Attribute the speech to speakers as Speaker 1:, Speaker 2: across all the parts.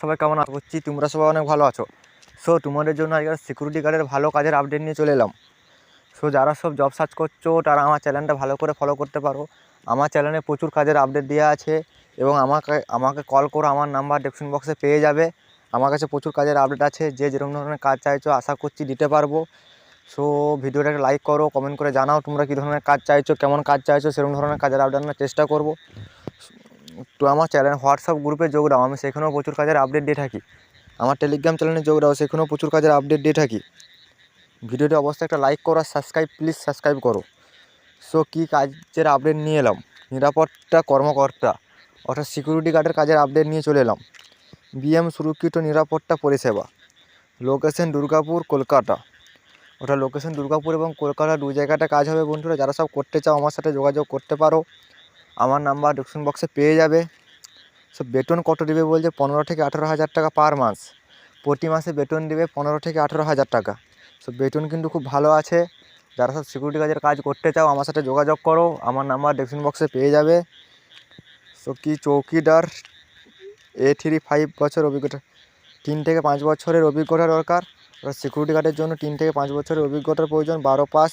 Speaker 1: সবাই কেমন আশা করছি, তোমরা সবাই অনেক ভালো আছো। সো তোমাদের জন্য আজকে সিকিউরিটি গার্ডের ভালো কাজের আপডেট নিয়ে চলে এলাম। সো যারা সব জব সার্চ করছ, তারা আমার চ্যানেলটা ভালো করে ফলো করতে পারো। আমার চ্যানেলে প্রচুর কাজের আপডেট দেওয়া আছে এবং আমাকে আমাকে কল করো, আমার নাম্বার ডেসক্রিপশন বক্সে পেয়ে যাবে। আমার কাছে প্রচুর কাজের আপডেট আছে, যে যেরকম ধরনের কাজ চাইছো, আশা করছি দিতে পারব। সো ভিডিওটাকে লাইক করো কমেন্ট করে জানাও তোমরা কী ধরনের কাজ চাইছো, কেমন কাজ চাইছো, সেরকম ধরনের কাজের আপডেট আনার চেষ্টা করব। তো আমার চ্যানেল হোয়াটসঅ্যাপ গ্রুপে যোগ দাও, আমি সেখানেও প্রচুর কাজের আপডেট দিয়ে থাকি। আমার টেলিগ্রাম চ্যানেলে যোগ দাও, সেখানেও প্রচুর কাজের আপডেট দিয়ে থাকি। ভিডিওটি অবশ্যই একটা লাইক করো আর সাবস্ক্রাইব প্লিজ সাবস্ক্রাইব করো। সো কী কাজের আপডেট নিয়ে এলাম? নিরাপত্তা কর্মকর্তা, অর্থাৎ সিকিউরিটি গার্ডের কাজের আপডেট নিয়ে চলে এলাম। বিএম সুরক্ষিত নিরাপত্তা পরিষেবা লোকেশন দুর্গাপুর, কলকাতা। ওটা লোকেশন দুর্গাপুর এবং কলকাতা দু জায়গাটা কাজ হবে বন্ধুরা, যারা সব করতে চাও, আমার সাথে যোগাযোগ করতে পারো। আমার নাম্বার ডিসক্রিপশন বক্সে পেয়ে যাবে। সো বেতন কত দেবে বলছে? পনেরো থেকে আঠেরো হাজার টাকা পার মাস প্রতি মাসে বেতন দেবে পনেরো থেকে আঠেরো হাজার টাকা। সো বেতন কিন্তু খুব ভালো আছে। যারা সব সিকিউরিটি কাজের কাজ করতে চাও, আমার সাথে যোগাযোগ করো। আমার নাম্বার ডিসক্রিপশন বক্সে পেয়ে যাবে। সো কি চৌকিদার এ থ্রি ফাইভ বছর অভিজ্ঞতা, তিন থেকে পাঁচ বছরের অভিজ্ঞতা দরকার। সিকিউরিটি গার্ডের জন্য তিন থেকে পাঁচ বছরের অভিজ্ঞতার প্রয়োজন। বারো পাস।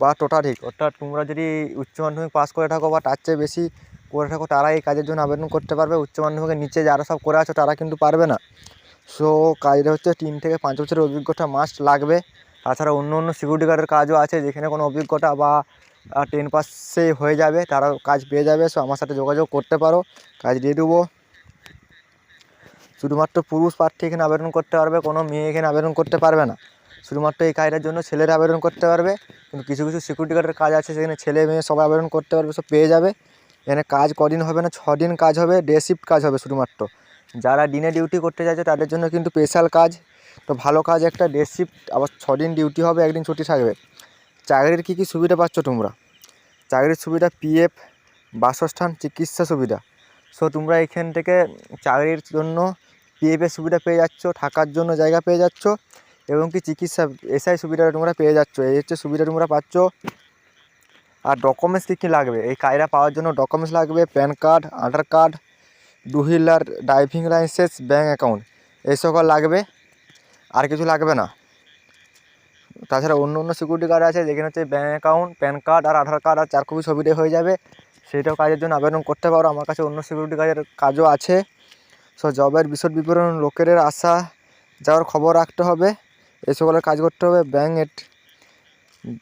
Speaker 1: বা টোটাধিক অর্থাৎ তোমরা যদি উচ্চ মাধ্যমিক পাস করে থাকো বা তার চেয়ে বেশি করে থাকো তারা এই কাজের জন্য আবেদন করতে পারবে। উচ্চ মাধ্যমিকের নিচে যারা সব করে আছো, তারা কিন্তু পারবে না। সো কাজটা হচ্ছে তিন থেকে পাঁচ বছরের অভিজ্ঞতা মাস্ট লাগবে। তাছাড়া অন্য অন্য সিকিউরিটি গার্ডের কাজও আছে, যেখানে কোনো অভিজ্ঞতা বা টেন পাসে হয়ে যাবে তারা কাজ পেয়ে যাবে। সো আমার সাথে যোগাযোগ করতে পারো। কাজ দিয়ে দেবো। শুধুমাত্র পুরুষ প্রার্থী এখানে আবেদন করতে পারবে, কোনো মেয়ে এখানে আবেদন করতে পারবে না। শুধুমাত্র এই কাজটার জন্য ছেলেরা আবেদন করতে পারবে, কিন্তু কিছু কিছু সিকিউরিটি গার্ডের কাজ আছে, সেখানে ছেলে মেয়ে সবাই আবেদন করতে পারবে, সব পেয়ে যাবে। এখানে কাজ কদিন হবে না দিন কাজ হবে ডে শিফট কাজ হবে শুধুমাত্র। যারা দিনে ডিউটি করতে চাইছে, তাদের জন্য কিন্তু স্পেশাল কাজ। তো ভালো কাজ একটা ডে শিফট আবার দিন ডিউটি হবে, একদিন ছুটি থাকবে। চাকরির কী কী সুবিধা পাচ্ছ তোমরা? চাকরির সুবিধা পিএফ বাসস্থান, চিকিৎসা সুবিধা। সো তোমরা এখান থেকে চাকরির জন্য পিএফের সুবিধা পেয়ে যাচ্ছ, থাকার জন্য জায়গা পেয়ে যাচ্ছ। এবং কি চিকিৎসা, এসআই সুবিধাটা তোমরা পেয়ে যাচ্ছ। এই হচ্ছে সুবিধা তোমরা পাচ্ছ। আর ডকুমেন্টস কী কী লাগবে? এই কায়রা পাওয়ার জন্য ডকুমেন্টস লাগবে, PAN card, Aadhaar card two wheeler, driving licence bank account. এই সকল লাগবে। আর কিছু লাগবে না? তাছাড়া অন্য অন্য সিকিউরিটি কার্ড আছে, যেখানে হচ্ছে ব্যাঙ্ক অ্যাকাউন্ট, প্যান কার্ড আর আধার কার্ড আর চার কপি ছবিটাই হয়ে যাবে। সেইটাও কাজের জন্য আবেদন করতে পারো। আমার কাছে অন্য সিকিউরিটি কাজের কাজও আছে। সো জবের বিশদ বিবরণ লোকের আসা যাওয়ার খবর রাখতে হবে। এই সকলের কাজ করতে হবে। ব্যাঙ্ক এট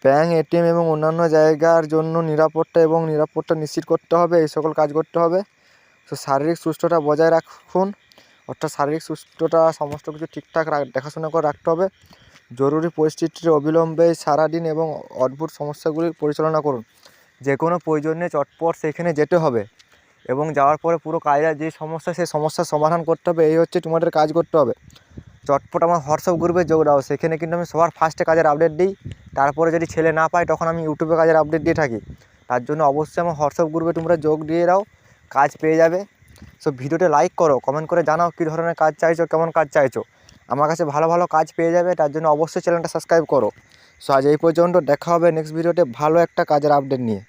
Speaker 1: ব্যাঙ্ক এটিএম এবং অন্যান্য জায়গার জন্য নিরাপত্তা এবং নিরাপত্তা নিশ্চিত করতে হবে। এই সকল কাজ করতে হবে। তো শারীরিক সুস্থতা বজায় রাখুন। অর্থাৎ শারীরিক সুস্থতা সমস্ত কিছু ঠিকঠাক দেখাশোনা করে রাখতে হবে। জরুরি পরিস্থিতিতে অবিলম্বে সারাদিন এবং অদ্ভুত সমস্যাগুলি পরিচালনা করুন। যে কোনো প্রয়োজনে চটপট সেখানে যেতে হবে এবং যাওয়ার পরে পুরো কাজের যে সমস্যা সেই সমস্যার সমাধান করতে হবে। এই হচ্ছে তোমাদের কাজ করতে হবে। চটপট আমার হোয়াটসঅ্যাপ গ্রুপে যোগ দাও। সেখানে কিন্তু আমি সবার ফার্স্টে কাজের আপডেট দিই। তারপরে যদি ছেলে না পাই তখন আমি ইউটিউবে কাজের আপডেট দিয়ে থাকি। তার জন্য অবশ্যই আমার হোয়াটসঅ্যাপ গ্রুপে তোমরা যোগ দিয়ে দাও। কাজ পেয়ে যাবে। সো ভিডিওটা লাইক করো কমেন্ট করে জানাও কী ধরনের কাজ চাইছো, কেমন কাজ চাইছো। আমার কাছে ভালো ভালো কাজ পেয়ে যাবে, তার জন্য অবশ্যই চ্যানেলটা সাবস্ক্রাইব করো। সো আজ এই পর্যন্ত দেখা হবে নেক্সট ভিডিওতে ভালো একটা কাজের আপডেট নিয়ে।